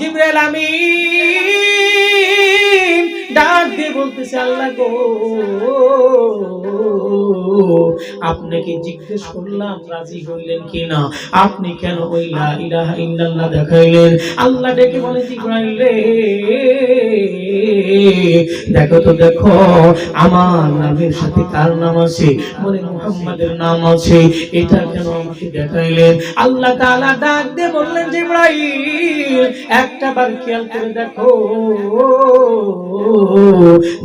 জিব্রাইল আমিন ডাক দিয়ে বলতেছে আল্লাহ গো। আপনাকে জিজ্ঞেস করলাম, রাজি হইলেন কিনা? আপনি কেন ওই লা ইলাহা ইল্লাল্লাহ দেখাইলেন? আল্লাহ ডেকে বলে, জিব্রাইল। রে দেখো তো, দেখো, আমার নামের সাথে কার নাম আছে? বলে মুহাম্মাদের নাম আছে। এটা কেন আমাকে দেখাইলেন? আল্লাহ তাআলা ডাক দিয়ে বললেন, জিব্রাইল, একটা বার খেয়াল করে দেখো।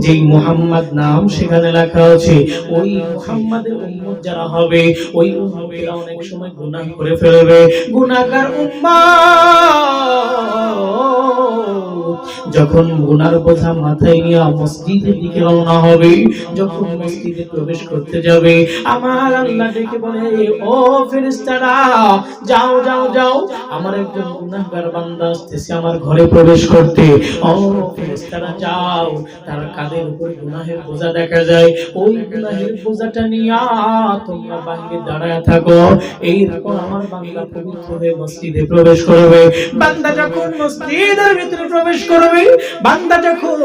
যেই মুহাম্মদ নাম সেখানে লেখা আছে, ওই মুহাম্মাদের উম্মত যারা হবে, ওই উম্মতেরা অনেক সময় গুনাহ করে ফেলবে। গুনাহগার উম্মত যখন গুনার বোঝা মাথায় নিয়ে মসজিদের দিকে রওনা হবে, যখন মসজিদে প্রবেশ করতে যাবে, আমার আল্লাহ ডেকে বলে, ও ফেরেশতারা, যাও যাও যাও। আমার একজন গুনাহগার বান্দা আসতেছে আমার ঘরে প্রবেশ করতে। ও ফেরেশতারা, যাও। তার কাঁধের উপর গুনাহের বোঝা দেখা যায়। ওই গুনাহের বোঝাটা নিয়ে তোমরা বাইরে দাঁড়ায় থাকো। এইরকম আমার বান্দা পবিত্র হয়ে মসজিদে প্রবেশ করবে। বান্দা যখন মসজিদের ভিতরে প্রবেশ করবে, বান্দা যখন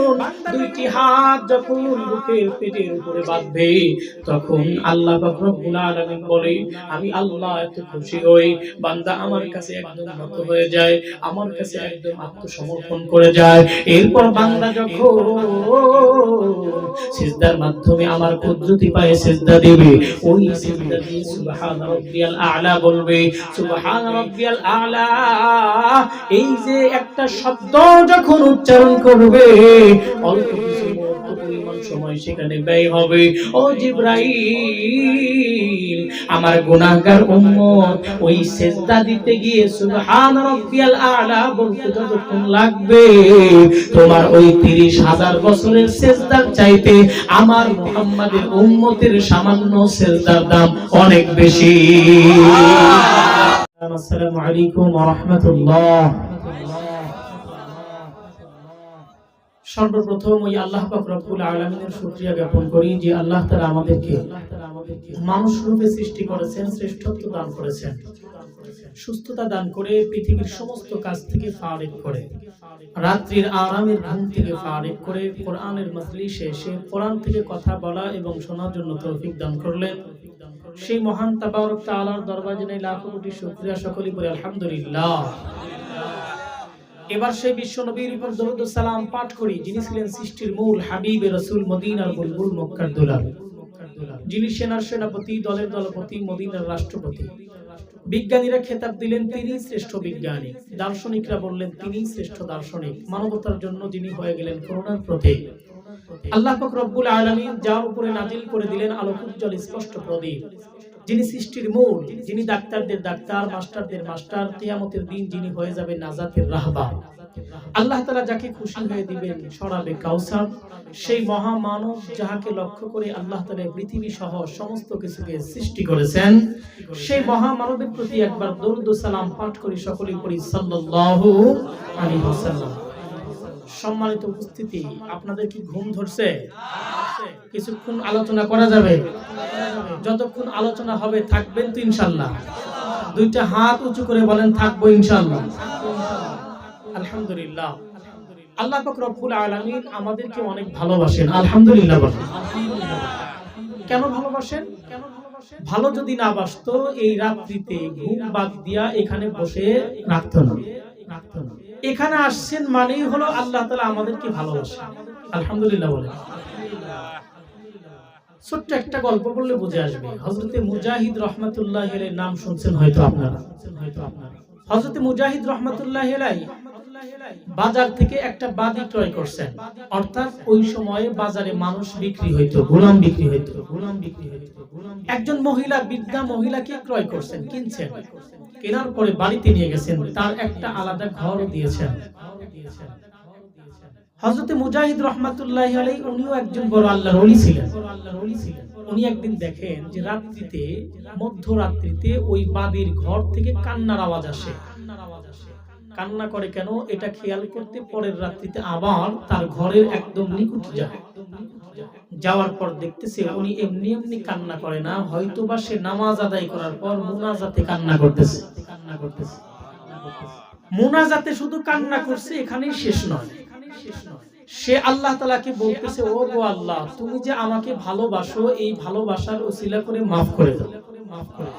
দুইটি হাত যখন বুকের পেটের উপরে বাঁধবে, তখন আল্লাহ বলে, আমি আল্লাহ এত খুশি হই। বান্দা আমার কাছে একদম হয়ে যায়, আমার কাছে একদম আত্মসমর্পণ করে যায়। এরপর বান্দা যখন সিজদার মাধ্যমে আমার কুদরতি পায়ে সিজদা দিবে ওই সিজদা দিয়ে সুবহান রাব্বিয়াল আ'লা বলবে সুবহান রাব্বিয়াল আ'লা। এই যে একটা শব্দ যখন উচ্চারণ করবে অল্প কিছু জিব্রাইল, আমার উম্মত, ওই সেজদা দিতে গিয়ে আ'লা বলতে যতক্ষণ লাগবে, তোমার ওই 30 হাজার বছরের সেজদার চাইতে আমার মুহাম্মাদের উম্মতের সামান্য সেজদার দাম অনেক বেশি। আসসালামু আলাইকুম রাহমাতুল্লাহ। সর্বপ্রথম ওই আল্লাহ পাক রব্বুল জ্ঞাপন করি যে আল্লাহ তাআলা আমাদেরকে মানুষ রূপে সৃষ্টি করেছেন, শ্রেষ্ঠত্ব দান করেছেন। সুস্থতা দান করে পৃথিবীর সমস্ত কাজ থেকে ফারিক করে। রাত্রির আরামের ঘুম থেকে ফারিক করে কোরআনের মজলিসে এসে কোরআন থেকে কথা বলা এবং শোনার জন্য তৌফিক দান করলেন। সেই মহান তাবারক তাআলার দরবারে জানাই লাখো কোটি শুকরিয়া। সকলেই বলি আলহামদুলিল্লাহ। এবার সেই বিশ্ব নবীর উপর দরুদ সালাম পাঠ করি, যিনি ছিলেন সৃষ্টির মূল হাবিব রসুল মদিনার বুলবুল মক্কার দুলাল। যিনি সেনার সেনাপতি, দলের দলপতি, মদিনার রাষ্ট্রপতি। বিজ্ঞানীরা খেতাব দিলেন তিনি শ্রেষ্ঠ বিজ্ঞানী। দার্শনিকরা বললেন তিনি শ্রেষ্ঠ দার্শনিক। মানবতার জন্য যিনি হয়ে গেলেন করুণার প্রতীক। আল্লাহ রব্বুল আলামিন যার উপরে নাজিল করে দিলেন আলোকোজ্জ্বল স্পষ্ট প্রদীপ। যিনি সৃষ্টির মূল, যিনি ডাক্তারদের ডাক্তার, মাস্টারদের মাস্টার, কিয়ামতের দিন যিনি হয়ে যাবেন নাজাতের রাহবার আল্লাহ তাআলা যাকে খুশি হয়ে দিবেন সরাবে কাউসার, সেই মহামানব যাহাকে লক্ষ্য করে আল্লাহ তাআলা পৃথিবী সহ সমস্ত কিছুকে সৃষ্টি করেছেন, সেই মহামানবের প্রতি একবার দরুদ ও সালাম পাঠ করি সকলেই করি সাল্লাল্লাহু আলাইহি ওয়াসাল্লাম। সম্মানিত উপস্থিতি, আপনাদের কি ঘুম ধরছে? কিছুক্ষণ আলোচনা করা যাবে? যতক্ষণ আলোচনা হবে, থাকবেন তো ইনশাল্লাহ দুইটা হাত উঁচু করে বলেন, থাকব ইনশাল্লাহ আলহামদুলিল্লাহ। আল্লাহ পাক রব্বুল আমাদেরকে অনেক ভালোবাসেন। আলহামদুলিল্লাহ কেন ভালোবাসেন? ভালো যদি না বাসতো, এই রাত্রিতে ঘুম বাদ দিয়া এখানে বসে রাখতো না। এখানে আসছেন মানেই হলো আল্লাহ তালা আমাদেরকে ভালোবাসে আলহামদুলিল্লাহ বলেন। ছোট্ট একটা গল্প বললে বুঝে আসবে। হজরতে মুজাহিদ রহমতুল্লাহ নাম শুনছেন হয়তো আপনারা। হজরতে মুজাহিদ রহমতুল্লাহ বাজার থেকে একটা বাদি ক্রয় করছেন। অর্থাৎ ওই সময়ে বাজারে মানুষ বিক্রি হইতো, গোলাম বিক্রি হইতো। গোলাম বিক্রি হইতো একজন মহিলা বিদ্যা মহিলাকে ক্রয় করছেন, কিনছেন। কেনার পরে বাড়িতে নিয়ে গেছেন, তার একটা আলাদা ঘর দিয়েছেন। হজরতে মুজাহিদ রহমাতুল্লাহ আলাই উনিও একজন বড় আল্লাহর ওলি ছিলেন। উনি একদিন দেখেন যে রাত্রিতে, মধ্যরাত্রিতে ওই বাদির ঘর থেকে কান্নার আওয়াজ আসে। কান্না করে কেন? এটা খেয়াল করতে পরের রাত্রিতে আবার তার ঘরের একদম নিকুট যায়। যাওয়ার পর দেখতেছে উনি এমনি এমনি কান্না করে না হয়তো বা সে নামাজ আদায় করার পর মুনাজাতে কান্না করতেছে কান্না করতেছে। মোনাজাতে শুধু কান্না করছে, এখানেই শেষ নয়। সে আল্লাহ তালাকে বলতেছে, ও গো আল্লাহ, তুমি যে আমাকে ভালোবাসো, এই ভালোবাসার ওসিলা করে মাফ করে দাও। মাফ করে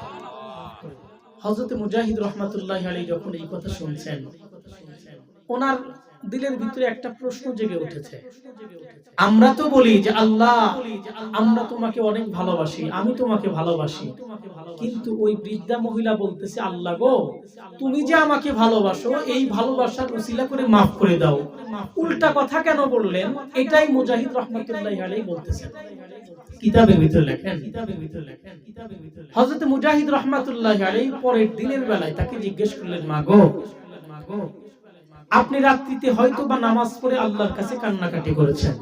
হজরত মুজাহিদ রহমাতুল্লাহ আলী যখন এই কথা শুনছেন, ওনার দিলের ভিতরে একটা প্রশ্ন জেগে উঠেছে। আমরা তো বলি যে, আল্লাহ, আমরা তোমাকে অনেক ভালোবাসি, আমি তোমাকে ভালোবাসি। কিন্তু ওই বৃদ্ধা মহিলা বলতেছে, আল্লাহ গো, তুমি যে আমাকে ভালোবাসো, এই ভালোবাসার উসিলা করে মাফ করে দাও। উল্টা কথা কেন বললেন? এটাই মুজাহিদ রহমাতুল্লাহ আলী বলতেছেন। কিতাবের ভিতরে লেখেন মুজাহিদ রাহমাতুল্লাহ আলাইহি পরের দিনের বেলায় তাকে জিজ্ঞেস করলেন মাগো মাগো আপনি রাত্রিতে হয়তো বা নামাজ পড়ে আল্লাহর কাছে কান্নাকাটি করেছেন।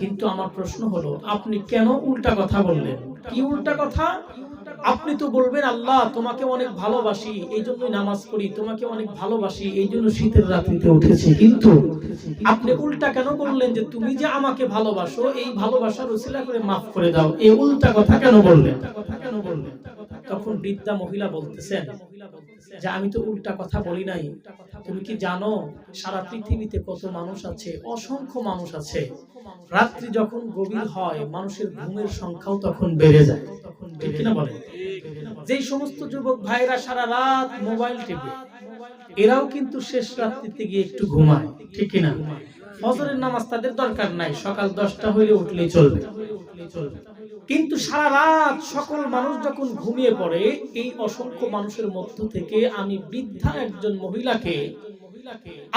কিন্তু আমার প্রশ্ন হলো, আপনি কেন উল্টা কথা বললেন? কি উল্টা কথা? আপনি তো বলবেন, আল্লাহ, তোমাকে অনেক ভালোবাসি, এই জন্যই নামাজ পড়ি, তোমাকে অনেক ভালোবাসি, এই জন্য শীতের রাত্রিতে উঠেছি। কিন্তু আপনি উল্টা কেন বললেন যে, তুমি যে আমাকে ভালোবাসো, এই ভালোবাসার উসিলা করে মাফ করে দাও। এই উল্টা কথা কেন বললেন? তখন বৃদ্ধা মহিলা বলতেছেন যে আমি তো উল্টা কথা বলি নাই। তুমি কি জানো সারা পৃথিবীতে কত মানুষ আছে? অসংখ্য মানুষ আছে। রাত্রি যখন গভীর হয়, মানুষের ঘুমের সংখ্যাও তখন বেড়ে যায়। যেই সমস্ত যুবক ভাইরা সারা রাত মোবাইল টিপে, এরাও কিন্তু শেষ রাত্রিতে গিয়ে একটু ঘুমায়। ঠিক কিনা? ফজরের নামাজ তাদের দরকার নাই। সকাল দশটা হইলে উঠলেই চলবে। কিন্তু সারা রাত সকল মানুষ যখন ঘুমিয়ে পড়ে, এই অসংখ্য মানুষের মধ্য থেকে আমি বৃদ্ধা একজন মহিলাকে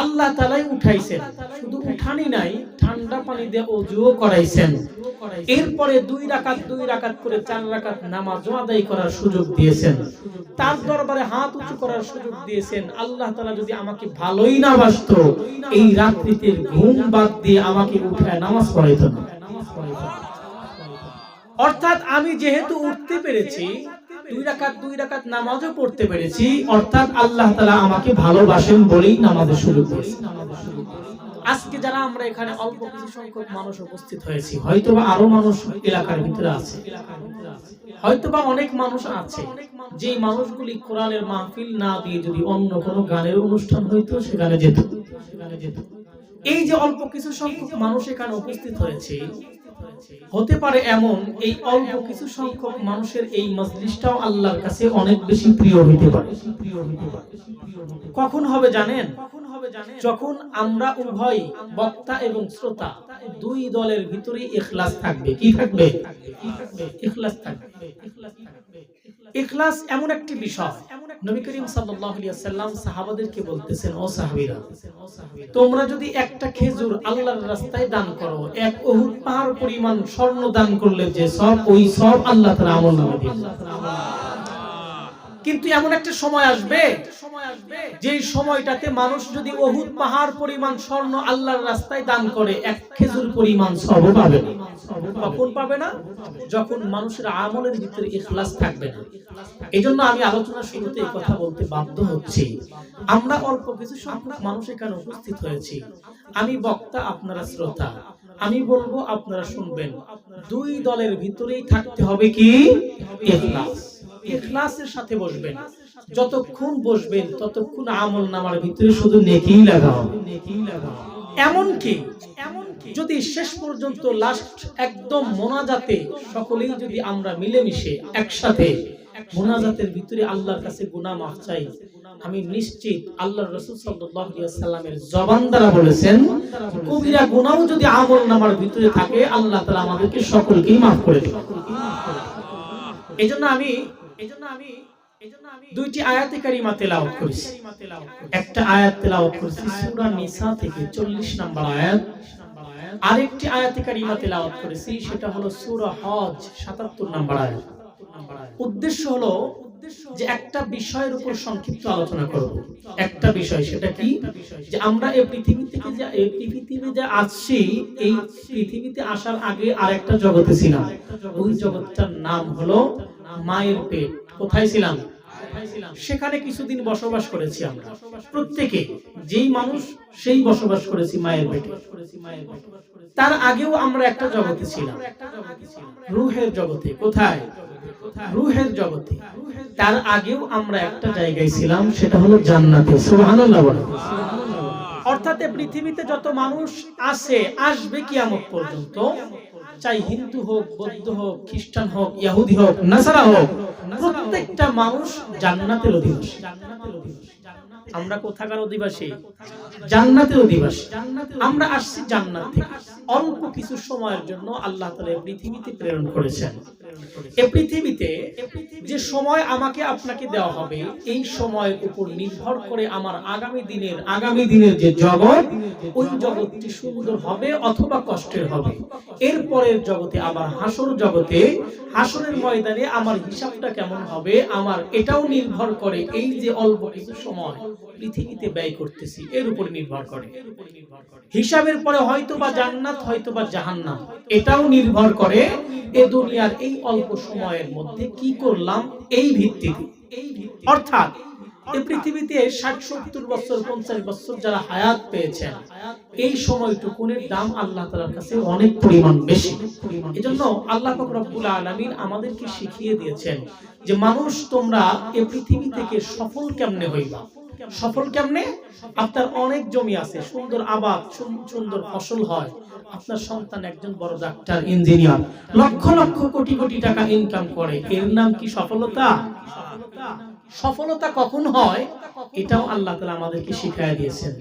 আল্লাহ তালাই উঠাইছেন। শুধু উঠানি নাই, ঠান্ডা পানি দিয়ে অজুও করাইছেন। এরপরে দুই রাকাত দুই রাকাত করে চার রাকাত নামাজ আদায় করার সুযোগ দিয়েছেন। তার দরবারে হাত উঁচু করার সুযোগ দিয়েছেন। আল্লাহ তালা যদি আমাকে ভালোই না বাসত, এই রাত্রিতে ঘুম বাদ দিয়ে আমাকে উঠায় নামাজ পড়াইত না। অর্থাৎ আমি যেহেতু উঠতে পেরেছি, দুই রাকাত দুই রাকাত নামাজও পড়তে পেরেছি, অর্থাৎ আল্লাহ তাআলা আমাকে ভালোবাসেন বলেই নামাজের সুযোগ দিয়েছেন আজকে যারা আমরা এখানে অল্প কিছু সংখ্যক মানুষ উপস্থিত হয়েছি, হয়তোবা আরও মানুষ এলাকার ভিতরে আছে। অনেক মানুষ আছে যে মানুষগুলি কোরআনের মাহফিল না দিয়ে যদি অন্য কোনো গানের অনুষ্ঠান হইতো সেখানে যেত সেখানে যেত। এই যে অল্প কিছু সংখ্যক মানুষ এখানে উপস্থিত হয়েছে হতে পারে এমন, এই অল্প কিছু সংখ্যক মানুষের এই মজলিসটাও আল্লাহর কাছে অনেক বেশি প্রিয় হইতে পারে। কখন হবে জানেন? যখন আমরা উভয় বক্তা এবং শ্রোতা দুই দলের ভিতরে ইখলাস থাকবে। কি থাকবে। ইখলাস থাকবে। ইখলাস এমন একটি বিষয় নবী করিম ওয়াসাল্লাম সাহাবাদেরকে বলতেছেন, ও সাহাবীরা, তোমরা যদি একটা খেজুর আল্লাহর রাস্তায় দান করো, এক উহুদ পাহাড় পরিমাণ স্বর্ণ দান করলে যে সব, ওই সব আল্লাহ তাআলা আমল নামে দিবেন কিন্তু এমন একটা সময় আসবে যে সময়টাতে মানুষ যদি অহুদ পাহাড় পরিমাণ স্বর্ণ আল্লাহর রাস্তায় দান করে এক খেজুর পরিমাণ সব পাবে কখন পাবে না যখন মানুষের আমলের ভিতরে ইখলাস থাকবে না। এই জন্য আমি আলোচনার শুরুতে এই কথা বলতে বাধ্য হচ্ছি। আমরা অল্প কিছু সংখ্যক মানুষ এখানে উপস্থিত হয়েছি। আমি বক্তা আপনারা শ্রোতা। আমি বলব আপনারা শুনবেন। দুই দলের ভিতরেই থাকতে হবে কি? ইখলাস। ইখলাসের সাথে বসবেন। যতক্ষণ বসবেন, ততক্ষণ আমল নামার ভিতরে শুধু নেকিই লাগাও নেকিই লাগাও এমনকি এমনকি যদি শেষ পর্যন্ত লাস্ট একদম মোনাজাতে সকলেই যদি আমরা মিলেমিশে একসাথে মোনাজাতের ভিতরে আল্লাহর কাছে গুনাহ মাফ চাই, আমি নিশ্চিত আল্লাহর রাসূল আলাইহি জবান দ্বারা বলেছেন কবিরা গুনাহও যদি আমল নামার ভিতরে থাকে, আল্লাহ তাআলা আমাদেরকে সকলকেই মাফ করে দেবেন। এজন্য আমি এজন্য আমি দুইটি আয়াতে কারিমা তেলাওয়াত করেছি। একটা আয়াত তেলাওয়াত করেছি সূরা নিসা থেকে 40 নম্বর আয়াত। আরেকটি আয়াতে কারিমা তেলাওয়াত করেছি সেটা হলো সূরা হজ 77 নম্বর আয়াত। উদ্দেশ্য হলো যে একটা বিষয়ের উপর সংক্ষিপ্ত আলোচনা করব। একটা বিষয় সেটা কি? যে আমরা এই পৃথিবী থেকে যে এই পৃথিবীতে যে আসছি এই পৃথিবীতে আসার আগে আরেকটা জগতে ছিলাম। ওই জগৎটার নাম হলো মায়ের পেট। কোথায় ছিলাম? সেখানে কিছুদিন বসবাস করেছি আমরা। প্রত্যেকে, যেই মানুষ, সেই বসবাস করেছি মায়ের পেটে। তার আগেও আমরা একটা জগতে ছিলাম। রুহের জগতে। কোথায়? রুহের জগতে। তার আগেও আমরা একটা জায়গায় ছিলাম, সেটা হলো জান্নাতে। সুবহানাল্লাহ অর্থাৎ পৃথিবীতে যত মানুষ আছে, আসবে কিয়ামত পর্যন্ত চাই হিন্দু হোক, বৌদ্ধ হোক, খ্রিস্টান হোক, ইহুদি হোক, নাসারা হোক, প্রত্যেকটা মানুষ জান্নাতের অধিবাসী। আমরা কোথাকার অধিবাসী? জান্নাতের অধিবাসী। আমরা আসছি জান্নাত থেকে। অল্প কিছু সময়ের জন্য আল্লাহ তাআলা পৃথিবীতে প্রেরণ করেছেন। এই পৃথিবীতে যে সময় আমাকে আপনাকে দেওয়া হবে, এই সময়ের উপর নির্ভর করে আমার আগামী দিনের আগামী দিনের যে জগৎ, ওই জগৎটি সুন্দর হবে অথবা কষ্টের হবে। এরপরের জগতে আবার হাসর জগতে, হাসরের ময়দানে আমার হিসাবটা কেমন হবে, আমার এটাও নির্ভর করে এই যে অল্প কিছু সময় পৃথিবীতে ব্যয় করতেছি, এর উপর নির্ভর করে। হিসাবের পরে হয়তো বা জান্নাত হয়তো বা জাহান্নাম, এটাও নির্ভর করে এ দুনিয়ার এই অল্প সময়ের মধ্যে কি করলাম? এই ভিত্তিতে। অর্থাৎ এই পৃথিবীতে ষাট সত্তর বছর, পঞ্চাশ বছর যারা হায়াত পেয়েছেন, এই সময়টুকুনের দাম আল্লাহ তালার কাছে অনেক পরিমাণ বেশি। এজন্য আল্লাহ পাক রব্বুল আলামিন আমাদেরকে শিখিয়ে দিয়েছেন যে, মানুষ, তোমরা এই পৃথিবী থেকে সফল কেমনে হইবা? সফল কেমনে? আপনার অনেক জমি আছে, সুন্দর আবাদ, সুন- সুন্দর ফসল হয়। আপনার সন্তান একজন বড় ডাক্তার, ইঞ্জিনিয়ার, লক্ষ লক্ষ কোটি কোটি টাকা ইনকাম করে। এর নাম কি সফলতা? সফলতা কখন হয়? এটাও আল্লাহ তাআলা আমাদেরকে শিখায় দিয়েছেন।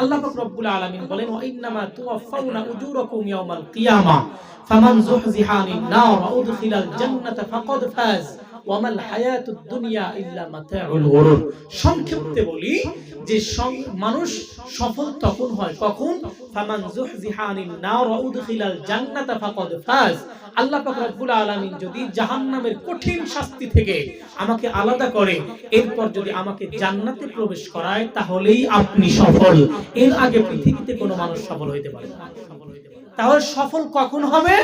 আল্লাহ রব্বুল আলামিন বলেন ওয়া ইন্নামা তুওয়াফাউনা উজুরাকুম ইয়াওমাল কিয়ামা, ফামান যুহজিহা আনিন নার ওয়া উদখিলাল জান্নাতা ফাকাদ ফাজ ওয়ামাল হায়াতুদ দুনিয়া ইল্লা মাতাউল গুরুর সংক্ষিপ্তে বলি যে মানুষ সফল তখন হয়। কখন? ফামান যুহজিহা আনিন নার উদখিলাল জান্নাতা ফাকাদ ফাজ। আল্লাহ পাক রব্বুল আলামিন যদি জাহান্নামের কঠিন শাস্তি থেকে আমাকে আলাদা করে, এরপর যদি আমাকে জান্নাতে প্রবেশ করায়, তাহলেই আপনি সফল। এর আগে পৃথিবীতে কোনো মানুষ সফল হইতে পারে না। তাহলে সফল কখন হবে?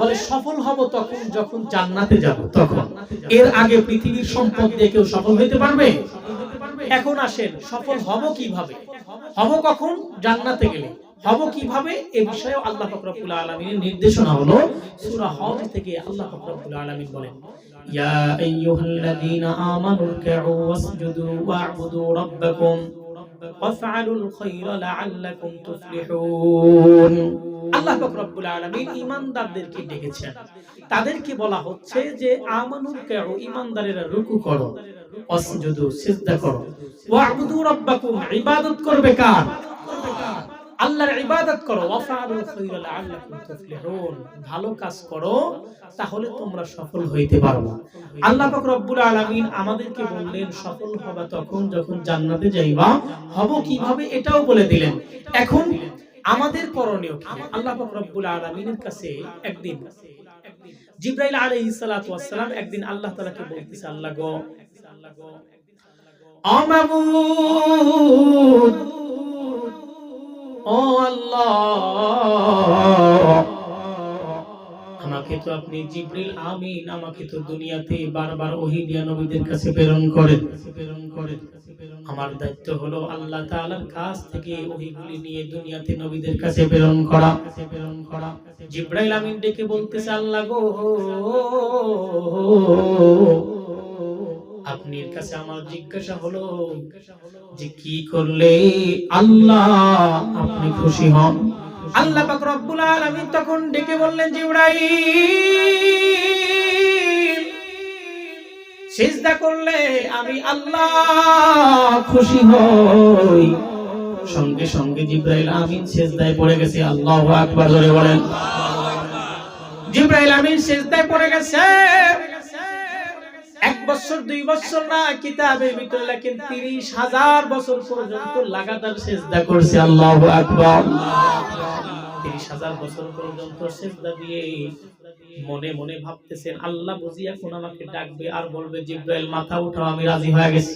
বলে সফল হব তখন যখন জান্নাতে যাব, তখন। এর আগে পৃথিবীর সম্পদ দিয়ে কেউ সফল হইতে পারবে? এখন আসেন, সফল হব কীভাবে? হব কখন? জান্নাতে গেলে। হব কীভাবে? এ বিষয়ে আল্লাহ পাক রব্বুল আলামিনের নির্দেশনা হলো, সূরা হজ থেকে আল্লাহ পাক রব্বুল আলামিন বলেন, ইয়া আইয়ুহাল্লাযীনা আমানু রুকউ ওয়াসজুদু ওয়া'বুদু রাব্বাকুম ওয়াফআলুল খায়রা লাআল্লাকুম তুফলিহুন। আল্লাহ পাক রব্বুল আলামিন ঈমানদারদেরকে ডেকেছেন। তাদেরকে বলা হচ্ছে যে আমানুর কেউ ঈমানদারেরা রুকু করো। অসজুদু, সিজদা করো। ওয়া'বুদু রাব্বাকুম, ইবাদত করবে কার? আল্লাহর ইবাদত করো। ওয়াফালুল খায়রা লাআল্লাকুম তুফলিহুন। ভালো কাজ করো, তাহলে তোমরা সফল হইতে পারবে আল্লাহ পাক রব্বুল আলামিন আমাদেরকে বললেন, সফল হবা তখন যখন জান্নাতে যাইবা। হব কীভাবে এটাও বলে দিলেন। এখন আমাদের করণীয় কি? আল্লাহ পাক রব্বুল আলামিনের কাছে একদিন। জিব্রাইল আলাইহিস সালাতু ওয়াস সালাম একদিন আল্লাহ তাআলাকে বলতেছে, আল্লাহ গো অমাবুদ। ও আল্লাহ। আমাকে তো আপনি জিব্রিল আমিন আমাকে তো দুনিয়াতে বারবার ওহী দিয়া নবীদের কাছে প্রেরণ করেন। প্রেরণ করেন আমার দায়িত্ব হলো আল্লাহ তাআলার কাছ থেকে ওহীগুলি নিয়ে দুনিয়াতে নবীদের কাছে প্রেরণ করা প্রেরণ করা। জিব্রাইল আমিন ডেকে বলতেছে আল্লাহ গো আপনার কাছে আমার জিজ্ঞাসা হলো যে কি করলে আল্লাহ আপনি খুশি হন? আল্লাহ পাক রব্বুল আলামিন তখন ডেকে বললেন, জিবরাইল, সিজদা করলে আমি আল্লাহ খুশি হই। সঙ্গে সঙ্গে জিব্রাইল আমিন সিজদায় পড়ে গেছে। আল্লাহু আকবার, জোরে বলেন। জিব্রাইল আমিন সিজদায় পড়ে গেছে। এক বছর, দুই বছর না, কিতাবের ভিতরে লেখেন তিরিশ হাজার বছর পর্যন্ত লাগাতার সেজদা করছে আল্লাহ আকবর। তিরিশ হাজার বছর পর্যন্ত দিয়ে মনে মনে ভাবতেছেন, আল্লাহ আমাকে ডাকবে আর বলবে, জিব্রাইল, মাথা উঠাও, আমি রাজি হয়ে গেছি।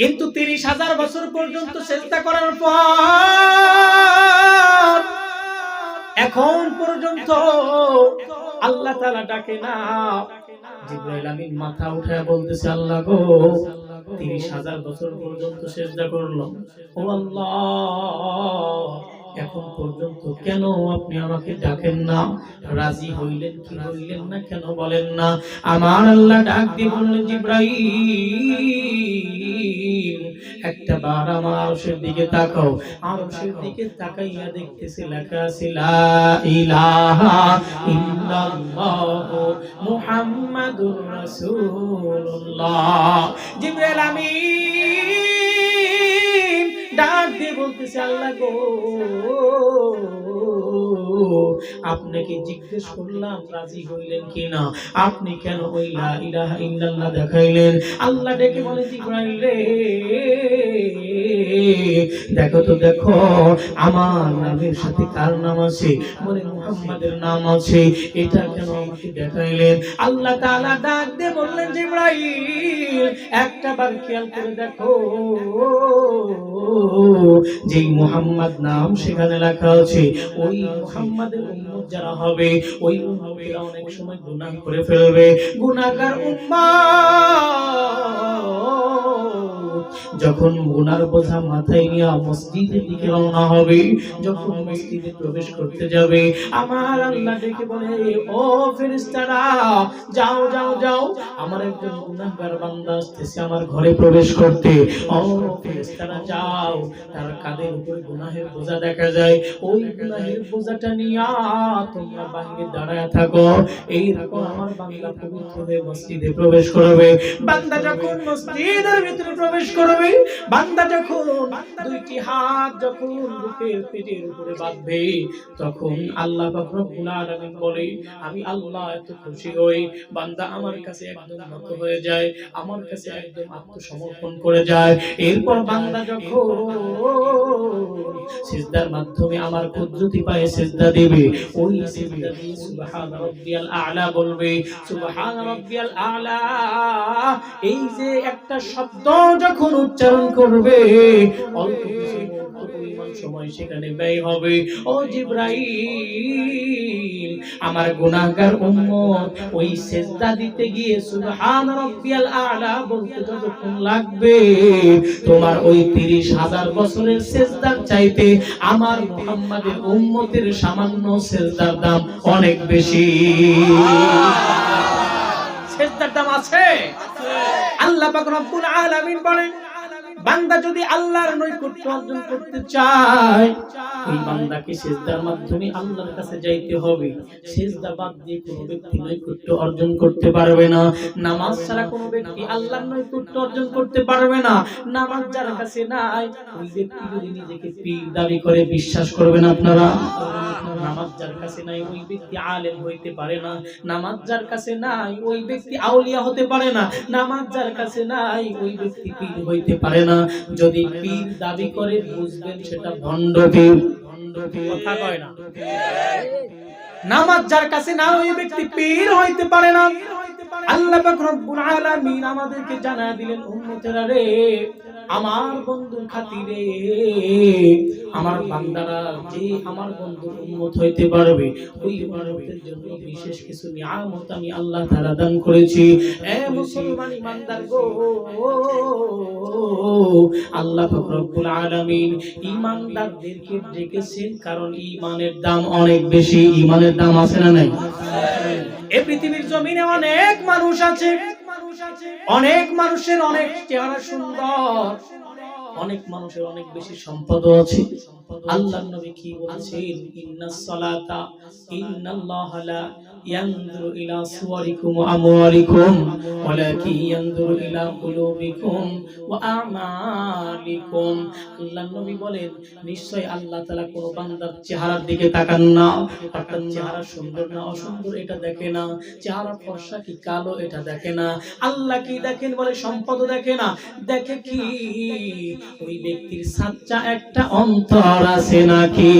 কিন্তু তিরিশ হাজার বছর পর্যন্ত চেষ্টা করার পর এখন পর্যন্ত আল্লাহ তাআলা ডাকে না। আমিন মাথা উঠায় বলতেছে, আল্লাহ গো, তিরিশ হাজার বছর পর্যন্ত চেষ্টা করল। ও আল্লাহ, এখন পর্যন্ত কেন আপনি আমাকে ডাকেন না? রাজি হইলেন কি হইলেন না, কেন বলেন না? আমার আল্লাহ ডাক দিয়ে বললেন, জিব্রাইল একটা বার আমার আরশের দিকে তাকাও। আরশের দিকে তাকাইয়া দেখতেছি লেখা আছে, লা ইলাহা ইল্লাল্লাহ মুহাম্মাদুর রাসূলুল্লাহ। জিবরাইল আমিন ডাক দিয়ে বলতেছে, আল্লাহ গো আপনাকে জিজ্ঞেস করলাম, রাজি হইলেন কিনা? আপনি কেন ওই লা ইলাহা ইল্লাল্লাহ দেখাইলেন? আল্লাহ ডেকে বলে, জিব্রাইল রে, দেখো তো, দেখো, আমার নামের সাথে কার নাম আছে? বলে, মুহাম্মাদের নাম আছে। এটা কেন আমাকে দেখাইলেন? আল্লাহ তাআলা ডাক দিয়ে বললেন, জিব্রাইল একটা বার খেয়াল করে দেখো। যেই মুহাম্মদ নাম সেখানে লেখা আছে, ওই মুহাম্মাদের উম্মত যারা হবে, ওই উম্মতেরা অনেক সময় গুনাহ করে ফেলবে। গুনাহগার উম্মত! যখন গুনার বোঝা মাথায় নিয়ে মসজিদের দিকে রওনা হবে, যখন মসজিদে প্রবেশ করতে যাবে, আমার আল্লাহ ডেকে বলে, ও ফেরেশতারা, যাও যাও যাও। আমার একজন গুনাহগার বান্দা আসতেছে আমার ঘরে প্রবেশ করতে। ও ফেরেশতারা, যাও। তার কাঁধের উপরে গুনাহের বোঝা দেখা যায়। ওই গুনাহের বোঝাটা নিয়ে তোমরা বাইরে দাঁড়ায় থাকো। এইরকম আমার বান্দা পবিত্র হয়ে মসজিদে প্রবেশ করবে। বান্দা যখন মসজিদের ভিতরে প্রবেশ করবে আমি আল্লাহ এত খুশি হই। বান্দা আমার কাছে একদম হয়ে যায়, আমার কাছে একদম আত্মসমর্পণ করে যায়। এরপর বান্দা যখন সিজদার মাধ্যমে আমার পায়ে সিজদা দেবে, ওই বলবে আ'লা, এই যে একটা শব্দ যখন উচ্চারণ করবে। অল্প সময় সেখানে ব্যয় হবে। ও জিব্রাইল আমার গুনাহগার উম্মত ওই সেজদা দিতে গিয়ে সুবহান রাব্বিয়াল আ'লা বলতে যতক্ষণ লাগবে তোমার ওই 30 হাজার বছরের সেজদার চাইতে আমার মুহাম্মাদের উম্মতের সামান্য সেজদার দাম অনেক বেশি। সেজদার দাম আছে। আল্লাহ পাক রব্বুল আলামিন বলেন বান্দা যদি আল্লাহর নৈকট্য অর্জন করতে চায় ওই বান্দাকে সেজদার মাধ্যমে আল্লাহর কাছে যাইতে হবে। সেজদা বাদ দিয়ে কোনো ব্যক্তি নৈকট্য অর্জন করতে পারবে না। নামাজ ছাড়া কোনো ব্যক্তি আল্লাহর নৈকট্য অর্জন করতে পারবে না। নামাজ যার কাছে নাই, ওই ব্যক্তি যদি নিজেকে পীর দাবি করে, বিশ্বাস করবেন আপনারা? নামাজ যার কাছে নাই, ওই ব্যক্তি আলেম হইতে পারে না। নামাজ যার কাছে নাই, ওই ব্যক্তি আউলিয়া হতে পারে না। নামাজ যার কাছে নাই, ওই ব্যক্তি পীর হইতে পারে না। যদি পীর দাবি করে বুঝবেন সেটা ভণ্ড পীর ভণ্ড পীর। কথা কয় না। নামাজ যার কাছে না ওই ব্যক্তি পীর হইতে পারে না। আল্লাহ পাক রব্বুল আলামিন আমাদেরকে জানা দিলেন উম্মতেরা রে আমার বন্ধুর খাতিরে আমার বান্দারা যে আমার বন্ধুর উম্মত হইতে পারবে ওই উম্মতের জন্য বিশেষ কিছু নিয়ামত আমি আল্লাহ তাআলা দান করেছি। এ মুসলমান ইমানদার গো, আল্লাহ রব্বুল আলামিন ইমানদারদেরকে ডেকেছেন, কারণ ঈমানের দাম অনেক বেশি। ঈমানের দাম আছে না নাই? এই পৃথিবীর জমিনে অনেক মানুষ আছে। অনেক মানুষের অনেক চেহারা সুন্দর। অনেক মানুষের অনেক বেশি সম্পদ আছে। আল্লাহর নবী কি বলেছেন? ইন্নাস সালাতা ইন্নাল্লাহ লা ইয়ানজুরু ইলা সুওয়ারিকুম ওয়া আমওয়ালিকুম, ওয়ালাকিন ইয়ানজুরু ইলা কুলুবিকুম ওয়া আমালিকুম। আল্লাহর নবী বলেন, নিশ্চয় আল্লাহ তাআলা কোন বান্দার চেহারার দিকে তাকান না। অর্থাৎ চেহারা সুন্দর না অসুন্দর এটা দেখে না। চেহারা ফর্সা কি কালো এটা দেখে না। আল্লাহ কি দেখেন বলে সম্পদ দেখে না। দেখে কি ওই ব্যক্তির সাচ্চা একটা অন্তর আছে নাকি?